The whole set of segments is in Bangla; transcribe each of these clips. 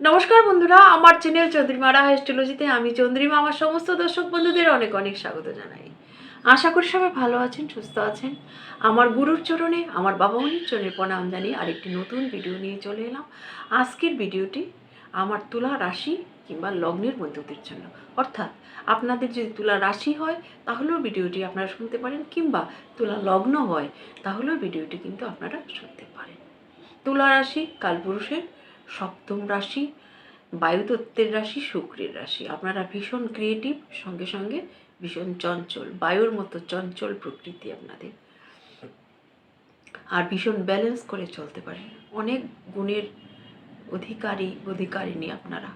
নমস্কার বন্ধুরা, আমার চ্যানেল চন্দ্রিমারা হেস্টোলজিতে আমি চন্দ্রিমা আমার সমস্ত দর্শক বন্ধুদের অনেক অনেক স্বাগত জানাই। আশা করি সবাই ভালো আছেন, সুস্থ আছেন। আমার গুরুর চরণে, আমার বাবা মনির চরণে প্রণাম জানিয়ে আরেকটি নতুন ভিডিও নিয়ে চলে এলাম। আজকের ভিডিওটি আমার তুলা রাশি কিংবা লগ্নের বন্ধুদের জন্য। অর্থাৎ আপনাদের যদি তুলা রাশি হয়, তাহলেও ভিডিওটি আপনারা শুনতে পারেন, কিংবা তুলা লগ্ন হয়, তাহলেও ভিডিওটি কিন্তু আপনারা শুনতে পারেন। তুলা রাশি কালপুরুষের সপ্তম রাশি, বায়ুতত্ত্বের রাশি, শুক্রের রাশি। আপনারা ভীষণ ক্রিয়েটিভ সঙ্গে সঙ্গে ভীষণ চঞ্চল, বায়ুর মতো চঞ্চল প্রকৃতি আপনাদের। আর ভীষণ ব্যালেন্স করে চলতে পারেন অনেক গুণের অধিকারী, অধিকারিণী আপনারা।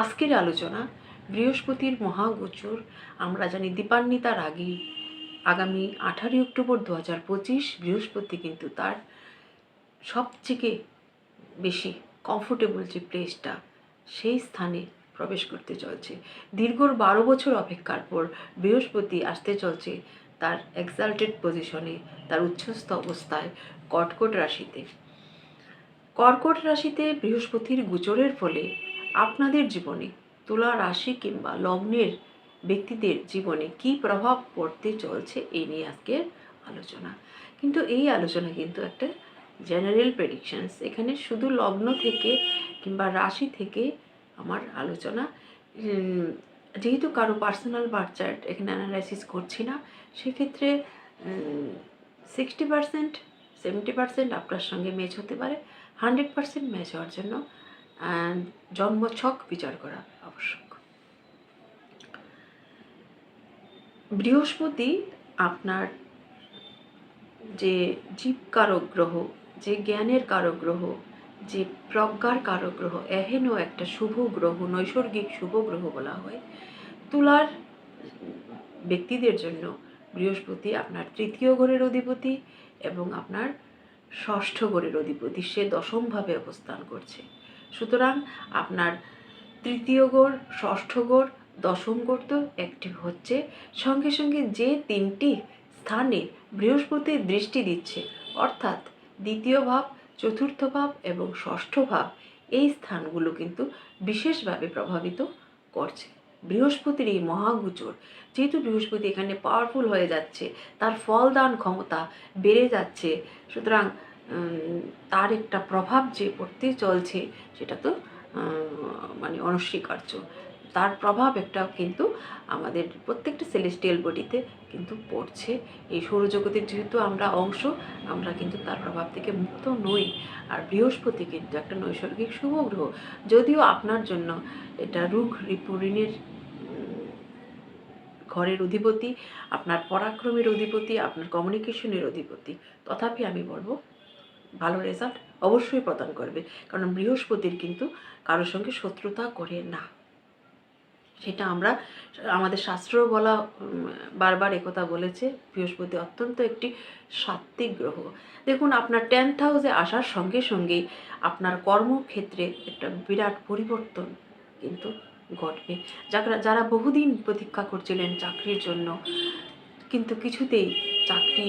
আজকের আলোচনা, বৃহস্পতির মহাগোচর, আমরা জানি দীপান্বিতার আগে, আগামী আঠারোই অক্টোবর দু হাজার পঁচিশ, বৃহস্পতি কিন্তু তার সবথেকে বেশি কমফোর্টেবল যে প্লেসটা সেই স্থানে প্রবেশ করতে চলছে। দীর্ঘ বারো বছর অপেক্ষার পর বৃহস্পতি আসতে চলছে তার এক্সাল্টেড পজিশনে তার উচ্ছ্বস্ত অবস্থায় কর্কট রাশিতে। কর্কট রাশিতে বৃহস্পতির গোচরের ফলে আপনাদের জীবনে তুলা রাশি কিংবা লগ্নের ব্যক্তিদের জীবনে কি প্রভাব পড়তে চলছে এই নিয়ে আজকের আলোচনা। কিন্তু এই আলোচনা কিন্তু একটা জেনারেল প্রেডিকশানস এখানে শুধু লগ্ন থেকে কিংবা রাশি থেকে আমার আলোচনা যেহেতু কারও পার্সোনাল বার্থ চার্ট এখানে অ্যানালাইসিস করছি না, সেক্ষেত্রে সিক্সটি পার্সেন্ট সেভেন্টি পার্সেন্ট আপনার সঙ্গে ম্যাচ হতে পারে হান্ড্রেড পার্সেন্ট ম্যাচ হওয়ার জন্য জন্মছক বিচার করা আবশ্যক। বৃহস্পতি আপনার যে জীবকারক গ্রহ যে জ্ঞানের কারক গ্রহ যে প্রজ্ঞার কারক গ্রহ এহেন একটা শুভ গ্রহ, নৈসর্গিক শুভ গ্রহ বলা হয়। তুলার ব্যক্তিদের জন্য বৃহস্পতি আপনার তৃতীয় ঘরের অধিপতি এবং আপনার ষষ্ঠ ঘরের অধিপতি, সে দশমভাবে অবস্থান করছে। সুতরাং আপনার তৃতীয় গড় ষষ্ঠ গড় দশম গড় তো অ্যাক্টিভ হচ্ছে। সঙ্গে সঙ্গে যে তিনটি স্থানে বৃহস্পতি দৃষ্টি দিচ্ছে, অর্থাৎ দ্বিতীয় ভাব, চতুর্থ ভাব এবং ষষ্ঠ ভাব এই স্থানগুলো কিন্তু বিশেষভাবে প্রভাবিত করছে। বৃহস্পতির এই মহাগুচর, যেহেতু বৃহস্পতি এখানে পাওয়ারফুল হয়ে যাচ্ছে, তার ফলদান ক্ষমতা বেড়ে যাচ্ছে, সুতরাং তার একটা প্রভাব যে পড়তে চলছে, সেটা তো মানে অনস্বীকার্য। তার প্রভাব একটা কিন্তু আমাদের প্রত্যেকটা সেলেস্টিয়াল বডিতে কিন্তু পড়ছে। এই সৌরজগতের যেহেতু আমরা অংশ, আমরা কিন্তু তার প্রভাব থেকে মুক্ত নই। আর বৃহস্পতি কিন্তু একটা নৈসর্গিক শুভ গ্রহ। যদিও আপনার জন্য এটা রোগ রিপুরিনের ঘরের অধিপতি, আপনার পরাক্রমের অধিপতি, আপনার কমিউনিকেশনের অধিপতি, তথাপি আমি বলব ভালো রেজাল্ট অবশ্যই প্রদান করবে। কারণ বৃহস্পতির কিন্তু কারোর সঙ্গে শত্রুতা করে না। সেটা আমরা, আমাদের শাস্ত্র বলা বারবার একথা বলেছে, বৃহস্পতি অত্যন্ত একটি সাত্ত্বিক গ্রহ। দেখুন, আপনার টেন্থ হাউসে আসার সঙ্গে সঙ্গেই আপনার কর্মক্ষেত্রে একটা বিরাট পরিবর্তন কিন্তু ঘটবে। যারা যারা বহুদিন প্রতীক্ষা করছিলেন চাকরির জন্য, কিন্তু কিছুতেই চাকরি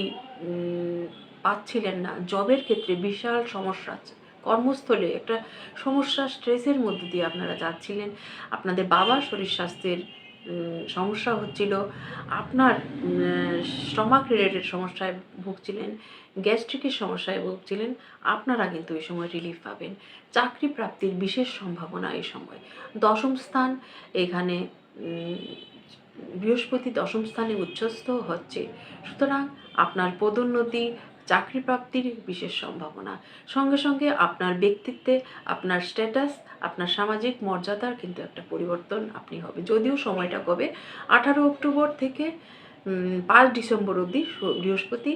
পাচ্ছিলেন না। জবের ক্ষেত্রে বিশাল সমস্যা আছে। কর্মস্থলে একটা সমস্যা, স্ট্রেসের মধ্য দিয়ে আপনারা যাচ্ছিলেন। আপনাদের বাবার শরীর স্বাস্থ্যের সমস্যা হচ্ছিল। আপনার স্টমাক রিলেটেড সমস্যায় ভুগছিলেন গ্যাস্ট্রিকের সমস্যায় ভুগছিলেন। আপনারা কিন্তু এই সময় রিলিফ পাবেন। চাকরি প্রাপ্তির বিশেষ সম্ভাবনা এই সময়। দশম স্থান এখানে বৃহস্পতি দশম স্থানে উচ্চস্থ হচ্ছে। সুতরাং আপনার পদোন্নতি চাকরি প্রাপ্তির বিশেষ সম্ভাবনা। সঙ্গে সঙ্গে আপনার ব্যক্তিত্বে, আপনার স্ট্যাটাস আপনার সামাজিক মর্যাদার কিন্তু একটা পরিবর্তন আপনি হবে। যদিও সময়টা কবে? আঠারো অক্টোবর থেকে পাঁচ ডিসেম্বর অবধি বৃহস্পতি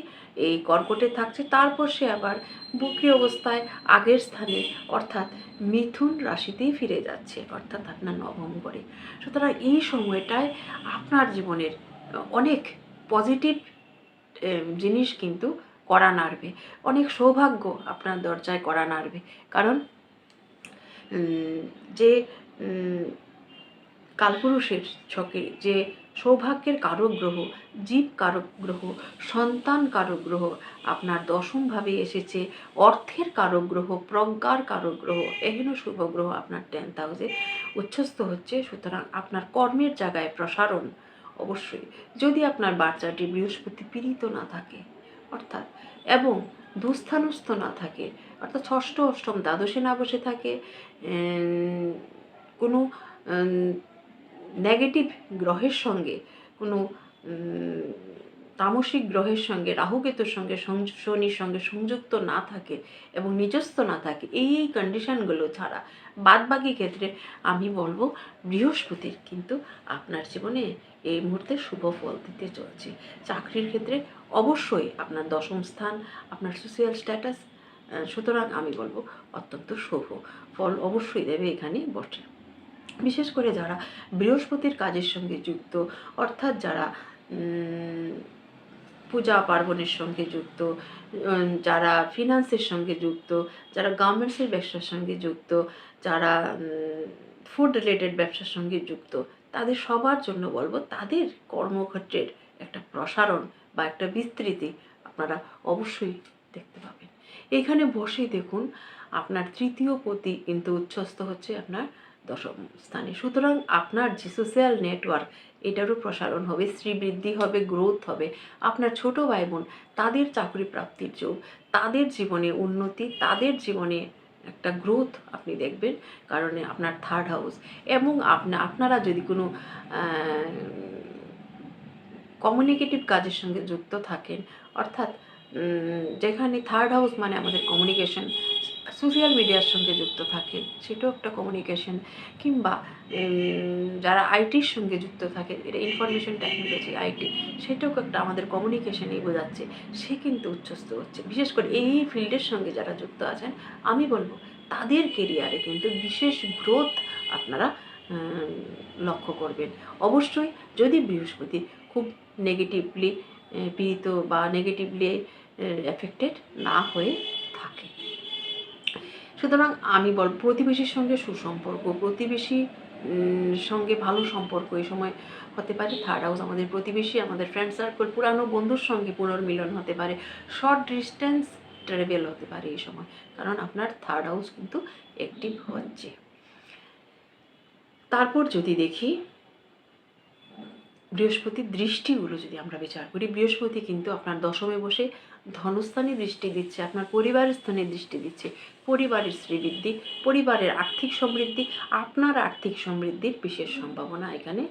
এই কর্কটে থাকছে। তারপর সে আবার বক্রি অবস্থায় আগের স্থানে, অর্থাৎ মিথুন রাশিতেই ফিরে যাচ্ছে, অর্থাৎ আপনার নবম ঘরে। সুতরাং এই সময়টায় আপনার জীবনের অনেক পজিটিভ জিনিস কিন্তু করা নাড়বে। অনেক সৌভাগ্য আপনার দরজায় করা নাড়বে। কারণ যে কালপুরুষের ছকে যে সৌভাগ্যের কারক গ্রহ, জীব কারক গ্রহ, সন্তান কারক গ্রহ আপনার দশমভাবে এসেছে, অর্থের কারক গ্রহ, প্রজ্ঞার কারক গ্রহ, এহেন শুভ গ্রহ আপনার টেন্থ হাউসে উচ্ছ্বস্ত হচ্ছে। সুতরাং আপনার কর্মের জায়গায় প্রসারণ অবশ্যই। যদি আপনার বাচ্চাটি বৃহস্পতি পীড়িত না থাকে অর্থাৎ, এবং দুস্থানস্থ না থাকে, অর্থাৎ ষষ্ঠ, অষ্টম দ্বাদশে না বসে থাকে কোনো নেগেটিভ গ্রহের সঙ্গে, কোনো তামসিক গ্রহের সঙ্গে, রাহুকেতুর সঙ্গে শনির সঙ্গে সংযুক্ত না থাকে এবং নিজস্ব না থাকে, এই এই কন্ডিশনগুলো ছাড়া। বাদবাকি ক্ষেত্রে আমি বলব, বৃহস্পতির কিন্তু আপনার জীবনে এই মুহূর্তে শুভ ফল দিতে চলছে। চাকরির ক্ষেত্রে অবশ্যই আপনার দশম স্থান, আপনার সোশিয়াল স্ট্যাটাস সুতরাং আমি বলব অত্যন্ত শুভ। ফল অবশ্যই দেবে এখানে বসে। বিশেষ করে যারা বৃহস্পতির কাজের সঙ্গে যুক্ত, অর্থাৎ যারা পূজা পার্বণের সঙ্গে যুক্ত যারা ফিনান্সের সঙ্গে যুক্ত, যারা গার্মেন্টসের ব্যবসার সঙ্গে যুক্ত, যারা ফুড রিলেটেড ব্যবসার সঙ্গে যুক্ত তাদের সবার জন্য বলব, তাদের কর্মক্ষেত্রের একটা প্রসারণ বা একটা বিস্তৃতি আপনারা অবশ্যই দেখতে পাবেন। এখানে বসেই দেখুন, আপনার তৃতীয় পতি কিন্তু উচ্ছ্বস্ত হচ্ছে আপনার দশম স্থানে। সুতরাং আপনার যে সোশ্যাল নেটওয়ার্ক, এটারও প্রসারণ হবে, শ্রীবৃদ্ধি হবে, গ্রোথ হবে। আপনার ছোট ভাই বোন তাদের চাকরি প্রাপ্তির যোগ, তাদের জীবনে উন্নতি, তাদের জীবনে একটা গ্রোথ আপনি দেখবেন কারণে আপনার থার্ড হাউস এবং আপনা, আপনারা যদি কোনো কমিউনিকেটিভ কাজের সঙ্গে যুক্ত থাকেন, অর্থাৎ যেখানে থার্ড হাউস মানে আমাদের কমিউনিকেশন সোশ্যাল মিডিয়ার সঙ্গে যুক্ত থাকেন সেটাও একটা কমিউনিকেশন কিংবা যারা আইটির সঙ্গে যুক্ত থাকে, এটা ইনফরমেশন টেকনোলজি আইটি সেটাও একটা আমাদের কমিউনিকেশনেই বোঝাচ্ছে, সে কিন্তু উচ্ছ্বস্ত হচ্ছে। বিশেষ করে এই ফিল্ডের সঙ্গে যারা যুক্ত আছেন, আমি বলব, তাদের কেরিয়ারে কিন্তু বিশেষ গ্রোথ আপনারা লক্ষ্য করবেন। অবশ্যই যদি বৃহস্পতি খুব নেগেটিভলি পীড়িত বা নেগেটিভলি এফেক্টেড না হয়ে থাকে। সুতরাং আমি বল, প্রতিবেশীর সঙ্গে সুসম্পর্ক, প্রতিবেশী সঙ্গে ভালো সম্পর্ক এই সময় হতে পারে। থার্ড হাউস আমাদের প্রতিবেশী, আমাদের ফ্রেন্ড সার্কেল পুরানো বন্ধুর সঙ্গে পুনর্মিলন হতে পারে। শর্ট ডিস্টেন্স ট্রাভেল হতে পারে এই সময়, কারণ আপনার থার্ড হাউস কিন্তু অ্যাক্টিভ হচ্ছে। তারপর যদি দেখি বৃহস্পতির দৃষ্টিগুলো যদি আমরা বিচার করি, বৃহস্পতি কিন্তু আপনার দশমে বসে ধনস্থানে দৃষ্টি দিচ্ছে, আপনার পরিবারের স্থানে দৃষ্টি দিচ্ছে, পরিবারের শ্রীবৃদ্ধি, পরিবারের আর্থিক সমৃদ্ধি, আপনার আর্থিক সমৃদ্ধির বিশেষ সম্ভাবনা এখানে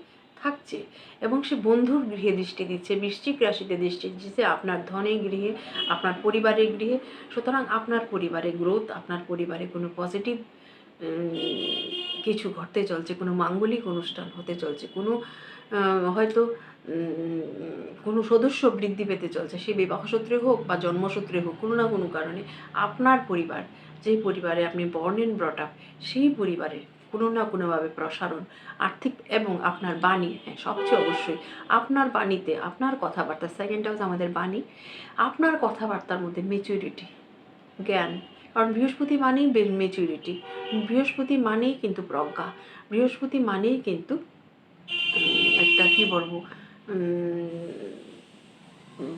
থাকছে। এবং সে বন্ধুর গৃহে দৃষ্টি দিচ্ছে, বৃশ্চিক রাশিতে দৃষ্টি দিচ্ছে, আপনার ধনের গৃহে, আপনার পরিবারের গৃহে। সুতরাং আপনার পরিবারে গ্রোথ আপনার পরিবারে কোনো পজিটিভ কিছু ঘটতে চলছে, কোনো মাঙ্গলিক অনুষ্ঠান হতে চলছে, কোনো হয়তো কোনো সদস্য বৃদ্ধি পেতে চলছে, সে বিবাহসূত্রে হোক বা জন্মসূত্রে হোক, কোনো না কোনো কারণে আপনার পরিবার যে পরিবারে আপনি বর্ন এন্ড ব্রট আপ সেই পরিবারে কোনো না কোনোভাবে প্রসারণ, আর্থিক এবং আপনার বাণী হ্যাঁ সবচেয়ে অবশ্যই আপনার বাণীতে আপনার কথাবার্তা সেকেন্ড হাউস আমাদের বাণী, আপনার কথাবার্তার মধ্যে মেচুরিটি জ্ঞান, কারণ বৃহস্পতি মানেই মেচুরিটি বৃহস্পতি মানেই কিন্তু প্রজ্ঞা, বৃহস্পতি মানেই কিন্তু একটা, কি বলব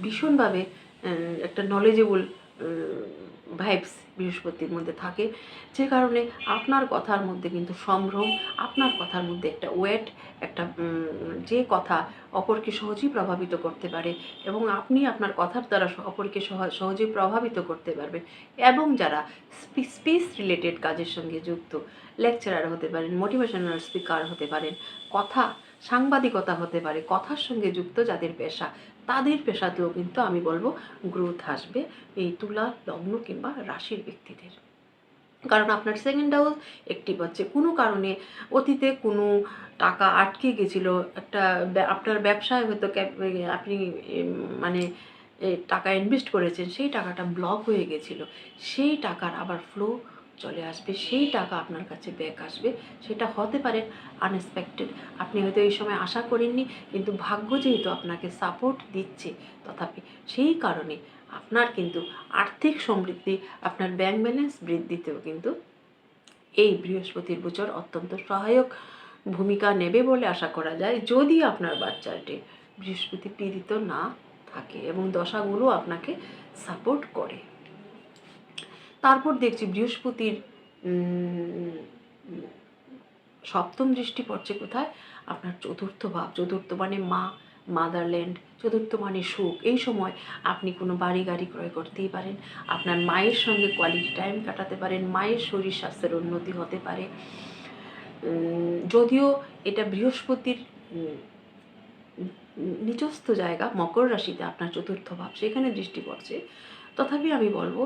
ভীষণভাবে একটা নলেজেবল ভাইবস বৃহস্পতির মধ্যে থাকে। যে কারণে আপনার কথার মধ্যে কিন্তু সম্ভ্রম, আপনার কথার মধ্যে একটা ওয়েট একটা যে কথা অপরকে সহজেই প্রভাবিত করতে পারে এবং আপনি আপনার কথার দ্বারা অপরকে সহ- সহজেই প্রভাবিত করতে পারবেন। এবং যারা স্পেস রিলেটেড কাজের সঙ্গে যুক্ত লেকচারার হতে পারেন মোটিভেশনাল স্পিকার হতে পারেন, কথা সাংবাদিকতা হতে পারে, কথার সঙ্গে যুক্ত যাদের পেশা, তাদের পেশাতেও কিন্তু আমি বলব গ্রোথ আসবে এই তুলা, লগ্ন কিংবা রাশির ব্যক্তিদের। কারণ আপনার সেকেন্ড হাউস একটি হচ্ছে কোনো কারণে অতীতে কোনো টাকা আটকে গেছিল, একটা আপনার ব্যবসায় হয়তো আপনি মানে টাকা ইনভেস্ট করেছেন, সেই টাকাটা ব্লক হয়ে গেছিল, সেই টাকার আবার ফ্লো চলে আসবে, সেই টাকা আপনার কাছে ব্যাক আসবে, সেটা হতে পারে আনএক্সপেক্টেড আপনি হয়তো এই সময় আশা করেননি, কিন্তু ভাগ্য যেহেতু আপনাকে সাপোর্ট দিচ্ছে, তথাপি সেই কারণে আপনার কিন্তু আর্থিক সমৃদ্ধি, আপনার ব্যাংক ব্যালেন্স বৃদ্ধিতেও কিন্তু এই বৃহস্পতির গোচর অত্যন্ত সহায়ক ভূমিকা নেবে বলে আশা করা যায়, যদি আপনার বাচ্চাটি বৃহস্পতি পীড়িত না থাকে এবং দশাগুলো আপনাকে সাপোর্ট করে। তারপর দেখছি বৃহস্পতির সপ্তম দৃষ্টি পড়ছে কোথায়? আপনার চতুর্থ ভাব চতুর্থ মানে মা মাদারল্যান্ড চতুর্থ মানে সুখ। এই সময় আপনি কোনো বাড়ি গাড়ি ক্রয় করতেই পারেন। আপনার মায়ের সঙ্গে কোয়ালিটি টাইম কাটাতে পারেন। মায়ের শরীর স্বাস্থ্যের উন্নতি হতে পারে। যদিও এটা বৃহস্পতির উম, নিচস্থ জায়গা মকর রাশিতে আপনার চতুর্থ ভাব সেখানে দৃষ্টি পড়ছে। তথাপি আমি বলব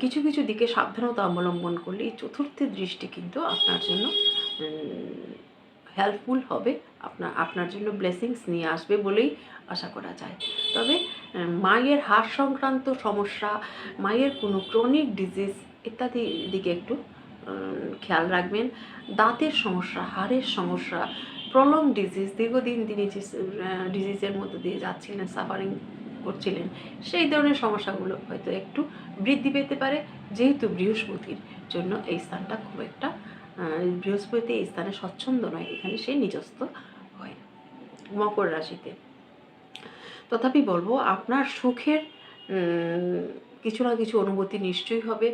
কিছু কিছু দিকে সাবধানতা অবলম্বন করলে এই চতুর্থের দৃষ্টি কিন্তু আপনার জন্য হেল্পফুল হবে। আপনার আপনার জন্য ব্লেসিংস নিয়ে আসবে বলেই আশা করা যায়। তবে মায়ের হাড় সংক্রান্ত সমস্যা, মায়ের কোনো ক্রনিক ডিজিজ ইত্যাদি দিকে একটু খেয়াল রাখবেন। দাঁতের সমস্যা, হাড়ের সমস্যা প্রলং ডিজিজ দীর্ঘদিন তিনি ডিজিজের মধ্যে দিয়ে যাচ্ছিলেন সাফারিং করছিলেন। সেই ধরনের সমস্যাগুলো হয়তো একটু বৃদ্ধি পেতে পারে, যেহেতু বৃহস্পতির জন্য এই স্থানটা খুব একটা বৃহস্পতি এই স্থানে স্বচ্ছন্দ নয়, এখানে সে নিজস্ব হয় মকর রাশিতে। তথাপি বলব, আপনার সুখের কিছু না কিছু অনুভূতি নিশ্চয়ই হবে।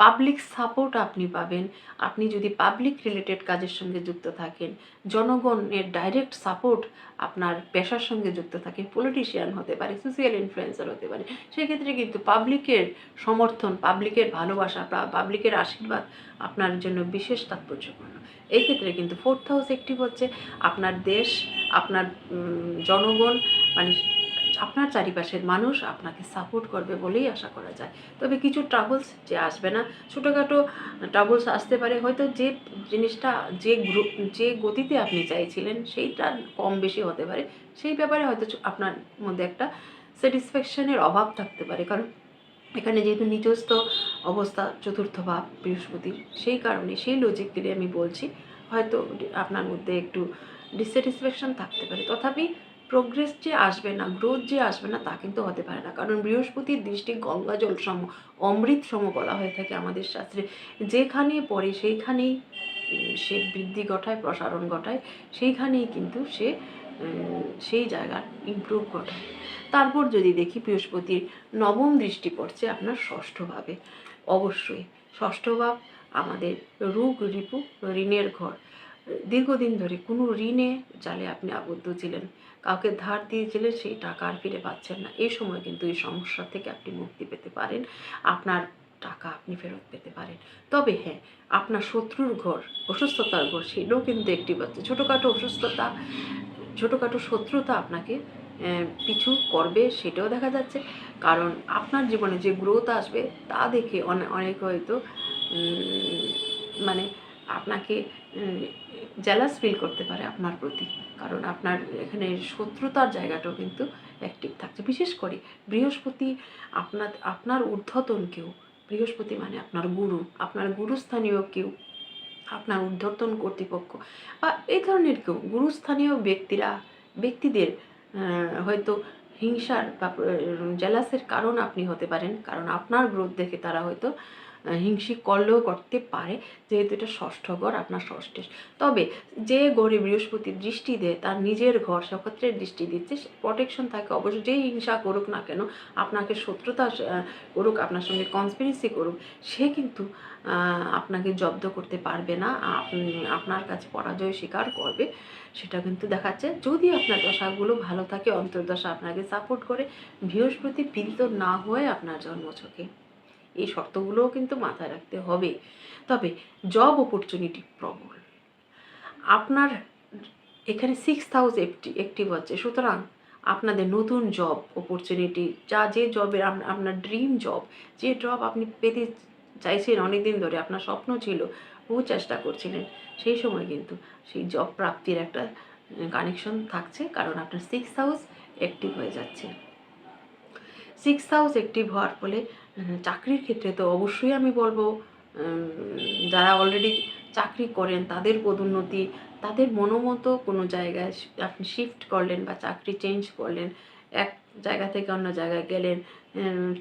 পাবলিক সাপোর্ট আপনি পাবেন। আপনি যদি পাবলিক রিলেটেড কাজের সঙ্গে যুক্ত থাকেন, জনগণের ডাইরেক্ট সাপোর্ট আপনার পেশার সঙ্গে যুক্ত থাকে পলিটিশিয়ান হতে পারে সোশিয়াল ইনফ্লুয়েন্সার হতে পারে, সেক্ষেত্রে কিন্তু পাবলিকের সমর্থন পাবলিকের ভালোবাসা পাবলিকের আশীর্বাদ আপনার জন্য বিশেষ তাৎপর্যপূর্ণ। এই ক্ষেত্রে কিন্তু ফোর্থ হাউস অ্যাক্টিভ হচ্ছে। আপনার দেশ, আপনার জনগণ মানে আপনার চারিপাশের মানুষ আপনাকে সাপোর্ট করবে বলেই আশা করা যায়। তবে কিছু ট্রাভেলস যে আসবে না। ছোটোখাটো ট্রাভেলস আসতে পারে। হয়তো যে জিনিসটা, যে গ্রুপ যে গতিতে আপনি চাইছিলেন সেইটা কম বেশি হতে পারে। সেই ব্যাপারে হয়তো আপনার মধ্যে একটা স্যাটিসফ্যাকশনের অভাব থাকতে পারে। কারণ এখানে যেহেতু নিজস্ব অবস্থা, চতুর্থ ভাব বৃহস্পতির সেই কারণে সেই লজিক দিয়ে আমি বলছি, হয়তো আপনার মধ্যে একটু ডিসস্যাটিসফ্যাকশন থাকতে পারে। তথাপি প্রোগ্রেস যে আসবে না গ্রোথ যে আসবে না, তা কিন্তু হতে পারে না। কারণ বৃহস্পতির দৃষ্টি গঙ্গা জল সম, অমৃত সম বলা হয়ে থাকে আমাদের শাস্ত্রে। যেখানে পড়ে সেইখানেই সে বৃদ্ধি ঘটায়, প্রসারণ ঘটায়, সেইখানেই কিন্তু সে সেই জায়গার ইমপ্রুভ ঘটায়। তারপর যদি দেখি বৃহস্পতির নবম দৃষ্টি পড়ছে আপনার ষষ্ঠভাবে অবশ্যই ষষ্ঠ ভাব আমাদের রোগ রিপু, ঋণের ঘর। দীর্ঘদিন ধরে কোনো ঋণে জালে আপনি আবদ্ধ ছিলেন। কাউকে ধার দিয়েছিলেন সেই টাকা আর ফিরে পাচ্ছেন না। এই সময় কিন্তু এই সমস্যা থেকে আপনি মুক্তি পেতে পারেন। আপনার টাকা আপনি ফেরত পেতে পারেন। তবে হ্যাঁ আপনার শত্রুর ঘর, অসুস্থতার ঘর, সেটাও কিন্তু একটি বাচ্চা। ছোটোখাটো অসুস্থতা, ছোটোখাটো শত্রুতা আপনাকে পিছু করবে, সেটাও দেখা যাচ্ছে। কারণ আপনার জীবনে যে গ্রোথ আসবে, তা দেখে অনেক হয়তো মানে আপনাকে জেলাস ফিল করতে পারে আপনার প্রতি। কারণ আপনার এখানে শত্রুতার জায়গাটাও কিন্তু অ্যাক্টিভ থাকছে। বিশেষ করে বৃহস্পতি আপনার আপনার ঊর্ধ্বতন কেউ, বৃহস্পতি মানে আপনার গুরু, আপনার গুরুস্থানীয় কেউ, আপনার ঊর্ধ্বতন কর্তৃপক্ষ বা এই ধরনের কেউ, গুরুস্থানীয় ব্যক্তিরা, ব্যক্তিদের হয়তো হিংসার বা জেলাসের কারণ আপনি হতে পারেন। কারণ আপনার গ্রোথ দেখে তারা হয়তো হিংসিক করলেও করতে পারে, যেহেতু এটা ষষ্ঠ ঘর, আপনার ষষ্ঠে। তবে যে ঘরে বৃহস্পতি দৃষ্টি দেয়, তার নিজের ঘর সেক্ষেত্রে দৃষ্টি দিচ্ছে প্রোটেকশন থাকে অবশ্যই যেই হিংসা করুক না কেন, আপনাকে শত্রুতা করুক, আপনার সঙ্গে কনস্পিরেসি করুক, সে কিন্তু আপনাকে জব্দ করতে পারবে না আপনার কাছে পরাজয় স্বীকার করবে, সেটা কিন্তু দেখাচ্ছে। যদি আপনার দশাগুলো ভালো থাকে, অন্তর্দশা আপনাকে সাপোর্ট করে, বৃহস্পতি পীড়িত না হয়ে আপনার জন্মছকে এই শর্তগুলোও কিন্তু মাথায় রাখতে হবে। তবে জব অপরচুনিটি প্রবল। আপনার এখানে সিক্স হাউস অ্যাক্টিভ হচ্ছে সুতরাং আপনাদের নতুন জব অপরচুনিটি যা যে জবের আপনার ড্রিম জব যে জব আপনি পেতে চাইছেন অনেক দিন ধরে, আপনার স্বপ্ন ছিল, বহু চেষ্টা করছিলেন, সেই সময় কিন্তু সেই জব প্রাপ্তির একটা কানেকশন থাকছে, কারণ আপনার সিক্স হাউস অ্যাক্টিভ হয়ে যাচ্ছে। সিক্স হাউস অ্যাক্টিভ হওয়ার ফলে চাকরির ক্ষেত্রে তো অবশ্যই আমি বলব যারা অলরেডি চাকরি করেন তাদের পদোন্নতি, তাদের মনোমতো কোনো জায়গায় আপনি শিফট করলেন বা চাকরি চেঞ্জ করলেন, এক জায়গা থেকে অন্য জায়গায় গেলেন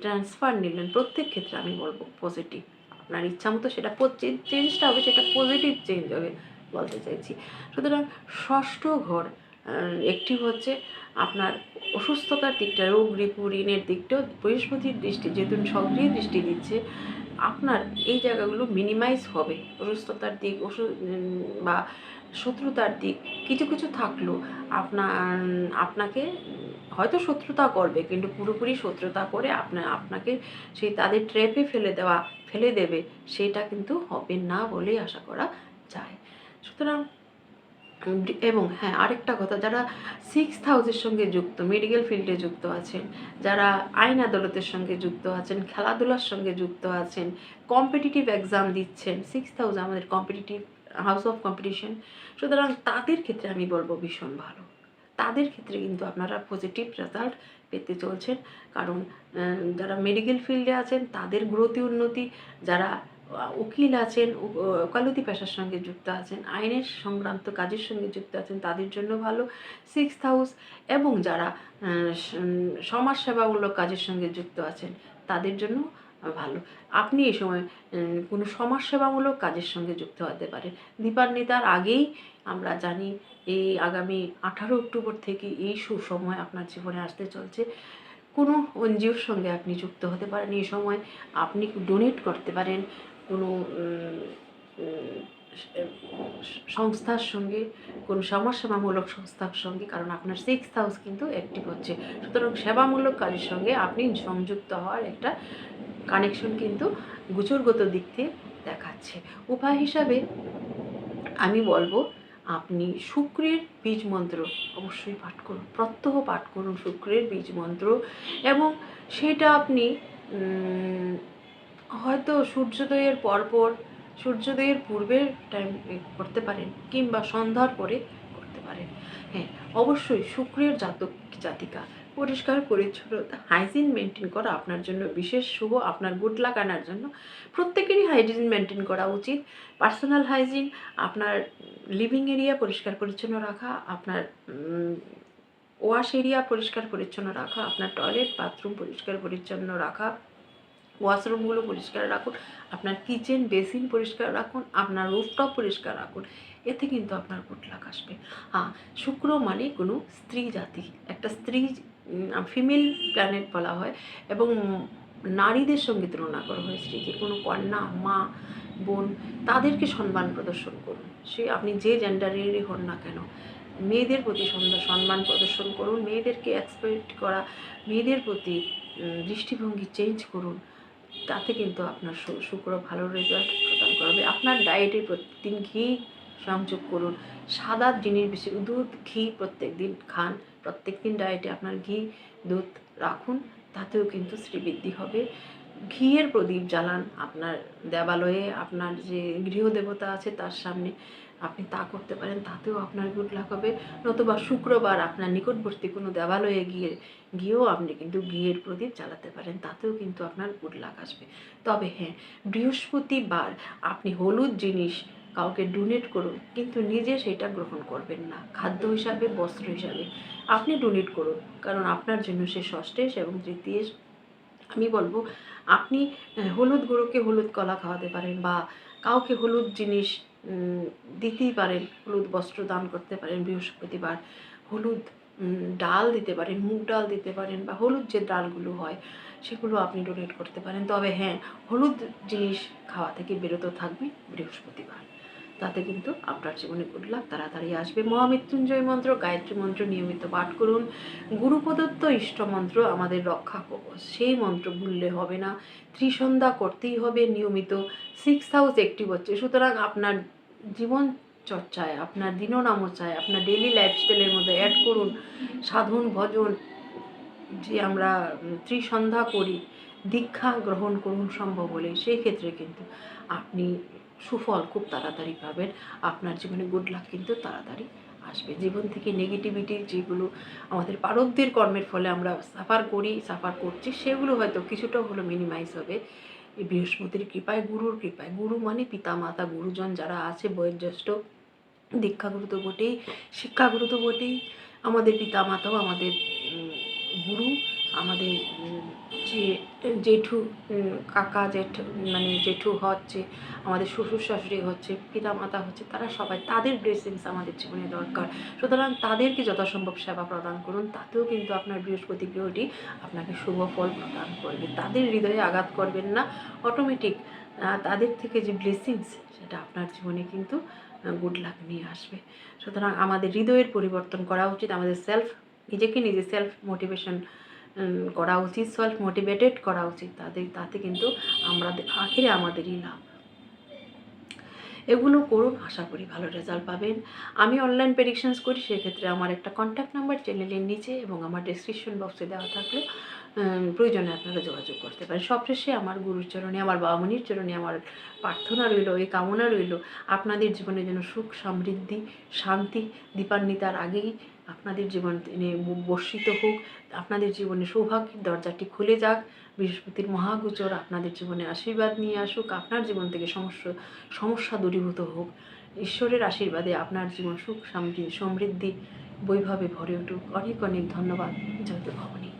ট্রান্সফার নিলেন, প্রত্যেক ক্ষেত্রে আমি বলব পজিটিভ আপনার ইচ্ছা মতো সেটা চেঞ্জটা হবে সেটা পজিটিভ চেঞ্জ হবে বলতে চাইছি। সুতরাং ষষ্ঠ ঘর একটি হচ্ছে আপনার অসুস্থতার দিকটা, রোগ রিপু ঋণের দিকটাও বৃহস্পতির দৃষ্টি, যেহেতু সক্রিয় দৃষ্টি দিচ্ছে, আপনার এই জায়গাগুলো মিনিমাইজ হবে। অসুস্থতার দিক ওষুধ বা শত্রুতার দিক, কিছু কিছু থাকলেও আপনার, আপনাকে হয়তো শত্রুতা করবে, কিন্তু পুরোপুরি শত্রুতা করে আপনার আপনাকে সেই তাদের ট্র্যাপে ফেলে দেওয়া, ফেলে দেবে, সেটা কিন্তু হবে না বলেই আশা করা যায়। সুতরাং এবং হ্যাঁ আরেকটা কথা, যারা সিক্স হাউসের সঙ্গে যুক্ত মেডিকেল ফিল্ডে যুক্ত আছেন, যারা আইন আদালতের সঙ্গে যুক্ত আছেন, খেলাধুলার সঙ্গে যুক্ত আছেন কম্পিটিটিভ এক্সাম দিচ্ছেন সিক্স হাউস আমাদের কম্পিটিটিভ হাউস অফ কম্পিটিশন সুতরাং তাদের ক্ষেত্রে আমি বলব ভীষণ ভালো। তাদের ক্ষেত্রে কিন্তু আপনারা পজিটিভ রেজাল্ট পেতে চলছেন, কারণ যারা মেডিকেল ফিল্ডে আছেন, তাদের গ্রোথে উন্নতি, যারা উকিল আছেন ওকালতি পেশার সঙ্গে যুক্ত আছেন, আইনের সংক্রান্ত কাজের সঙ্গে যুক্ত আছেন, তাদের জন্য ভালো। সিক্স হাউস এবং যারা সমাজসেবামূলক কাজের সঙ্গে যুক্ত আছেন, তাদের জন্য ভালো। আপনি এই সময় কোনো সমাজসেবামূলক কাজের সঙ্গে যুক্ত হতে পারেন। দীপান্বিতার আগেই আমরা জানি, এই আগামী আঠারো অক্টোবর থেকে এই সুসময় আপনার জীবনে আসতে চলছে। কোনো এনজিওর সঙ্গে আপনি যুক্ত হতে পারেন। এই সময় আপনি ডোনেট করতে পারেন। কোনো সংস্থার সঙ্গে, কোনো সমাজসেবামূলক সংস্থার সঙ্গে, কারণ আপনার সিক্স হাউস কিন্তু অ্যাক্টিভ হচ্ছে। সুতরাং সেবামূলক কাজের সঙ্গে আপনি সংযুক্ত হওয়ার একটা কানেকশন কিন্তু গোচরগত দিক থেকে দেখাচ্ছে। উপায় হিসাবে আমি বলব, আপনি শুক্রের বীজ মন্ত্র অবশ্যই পাঠ করুন, প্রত্যহ পাঠ করুন শুক্রের বীজ মন্ত্র এবং সেটা আপনি হয়তো সূর্যোদয়ের পরপর, সূর্যোদয়ের পূর্বের টাইম করতে পারেন কিংবা সন্ধ্যার পরে করতে পারেন। হ্যাঁ অবশ্যই শুক্রের জাতক জাতিকা। পরিষ্কার পরিচ্ছন্নতা হাইজিন মেনটেন করা আপনার জন্য বিশেষ শুভ, আপনার গুড লাক আনার জন্য প্রত্যেকেরই হাইজিন মেনটেন করা উচিত। পার্সোনাল হাইজিন আপনার লিভিং এরিয়া পরিষ্কার, পরিচ্ছন্ন রাখা, আপনার ওয়াশ এরিয়া পরিষ্কার, পরিচ্ছন্ন রাখা, আপনার টয়লেট বাথরুম পরিষ্কার, পরিচ্ছন্ন রাখা ওয়াশরুমগুলো পরিষ্কার রাখুন, আপনার কিচেন বেসিন পরিষ্কার রাখুন, আপনার রুফটপ পরিষ্কার রাখুন, এতে কিন্তু আপনার গুড লাক আসবে। হ্যাঁ শুক্র মানে কোনো স্ত্রী জাতি, একটা স্ত্রী ফিমেল প্ল্যানেট বলা হয়, এবং নারীদের সঙ্গে তুলনা করা হয় স্ত্রীকে, কোনো কন্যা, মা, বোন, তাদেরকে সম্মান প্রদর্শন করুন। সে আপনি যে জেন্ডারেরই হন না কেন, মেয়েদের প্রতি সম্মান প্রদর্শন করুন, মেয়েদেরকে এক্সপেক্ট করা, মেয়েদের প্রতি দৃষ্টিভঙ্গি চেঞ্জ করুন। তাতে কিন্তু আপনার শুক্র ভালো রেজাল্ট প্রদান করবে। আপনার ডায়েটে প্রতিদিন ঘি সংযোগ করুন। সাদা জিনিস বেশি, দুধ, ঘি প্রত্যেক দিন খান। প্রত্যেক দিন ডায়েটে আপনার ঘি, দুধ রাখুন, তাতেও কিন্তু শ্রীবৃদ্ধি হবে। ঘিয়ের প্রদীপ জ্বালান আপনার দেবালয়ে। আপনার যে গৃহদেবতা আছে তার সামনে আপনি তা করতে পারেন, তাতেও আপনার গুড লাক হবে। নতুবা শুক্রবার আপনার নিকটবর্তী কোনো দেবালয়ে গিয়ে, গিয়েও আপনি কিন্তু ঘিয়ের প্রদীপ জ্বালাতে পারেন, তাতেও কিন্তু আপনার গুড লাক আসবে। তবে হ্যাঁ বৃহস্পতিবার আপনি হলুদ জিনিস কাউকে ডোনেট করুন, কিন্তু নিজে সেটা গ্রহণ করবেন না। খাদ্য হিসাবে, বস্ত্র হিসাবে আপনি ডোনেট করুন, কারণ আপনার জন্য সে ষষ্ঠেশ এবং তৃতীয়েশ। আমি বলব, আপনি, হলুদ গুঁড়োকে হলুদ কলা খাওয়াতে পারেন বা কাউকে হলুদ জিনিস দিতেই পারেন, হলুদ বস্ত্র দান করতে পারেন, বৃহস্পতিবার। হলুদ ডাল দিতে পারেন, মুগ ডাল দিতে পারেন বা হলুদ যে ডালগুলো হয়, সেগুলো আপনি ডোনেট করতে পারেন। তবে হ্যাঁ হলুদ জিনিস খাওয়া থেকে বিরত থাকবে বৃহস্পতিবার। তাতে কিন্তু আপনার জীবনে গুড লাক তাড়াতাড়ি আসবে। মহামৃত্যুঞ্জয় মন্ত্র, গায়ত্রী মন্ত্র নিয়মিত পাঠ করুন। গুরু প্রদত্ত ইষ্ট মন্ত্র আমাদের রক্ষা কবচ সেই মন্ত্র ভুললে হবে না। ত্রিসন্ধ্যা করতেই হবে নিয়মিত। সিক্স হাউস একটিভ হচ্ছে। সুতরাং আপনার জীবন চর্চায়, আপনার দিননামচায় আপনার ডেলি লাইফস্টাইলের মধ্যে অ্যাড করুন। সাধন, ভজন যে আমরা ত্রিসন্ধ্যা করি, দীক্ষা গ্রহণ করুন সম্ভব হলে। সেই ক্ষেত্রে কিন্তু আপনি সুফল খুব তাড়াতাড়ি পাবেন। আপনার জীবনে গুড লাক কিন্তু তাড়াতাড়ি আসবে। জীবন থেকে নেগেটিভিটি যেগুলো আমাদের পারব্যের কর্মের ফলে আমরা সাফার করি সাফার করছি, সেগুলো হয়তো কিছুটা হলো মিনিমাইজ হবে। এই বৃহস্পতির কৃপায়, গুরুর কৃপায়। গুরু মানে পিতা মাতা গুরুজন যারা আছে, বয়োজ্যেষ্ঠ, দীক্ষাগুরু তো বটেই, শিক্ষাগুরু তো বটেই। আমাদের পিতা মাতাও আমাদের গুরু, আমাদের যে, জেঠু কাকা, জেঠু মানে জেঠু হচ্ছে, আমাদের শ্বশুর শাশুড়ি হচ্ছে পিতা মাতা হচ্ছে, তারা সবাই তাদের ব্লেসিংস আমাদের জীবনে দরকার। সুতরাং তাদেরকে যথাসম্ভব সেবা প্রদান করুন, তাতেও কিন্তু আপনার বৃহস্পতি গ্রহটি আপনাকে শুভ ফল প্রদান করবে। তাদের হৃদয়ে আঘাত করবেন না অটোমেটিক তাদের থেকে যে ব্লেসিংস সেটা আপনার জীবনে কিন্তু গুড লাক নিয়ে আসবে। সুতরাং আমাদের হৃদয়ের পরিবর্তন করা উচিত, আমাদের সেলফ নিজেকে নিজে সেলফ মোটিভেশন করা উচিত সেলফ মোটিভেটেড করা উচিত। তাদের, তাতে কিন্তু আমরা আখেরে আমাদেরই লাভ। এগুলো করুন, আশা করি ভালো রেজাল্ট পাবেন। আমি অনলাইন প্রেডিকশানস করি, সেক্ষেত্রে আমার একটা কন্ট্যাক্ট নাম্বার চ্যানেলের নিচে এবং আমার ডেসক্রিপশন বক্সে দেওয়া থাকলে প্রয়োজনে আপনারা যোগাযোগ করতে পারেন। সবশেষে আমার গুরুর চরণে, আমার বামনির চরণে আমার প্রার্থনা রইল, এই কামনা রইল, আপনাদের জীবনে যেন সুখ, সমৃদ্ধি, শান্তি, দীপান্বিতার আগেই আপনাদের জীবন বর্ষিত হোক, আপনাদের জীবনে সৌভাগ্যের দরজাটি খুলে যাক, বৃহস্পতির মহাগুচর আপনাদের জীবনে আশীর্বাদ নিয়ে আসুক, আপনার জীবন থেকে সমস্যা সমস্যা দূরীভূত হোক। ঈশ্বরের আশীর্বাদে আপনার জীবন সুখ সমৃদ্ধি বৈভাবে ভরে উঠুক। অনেক অনেক ধন্যবাদ। জয় ভবনী।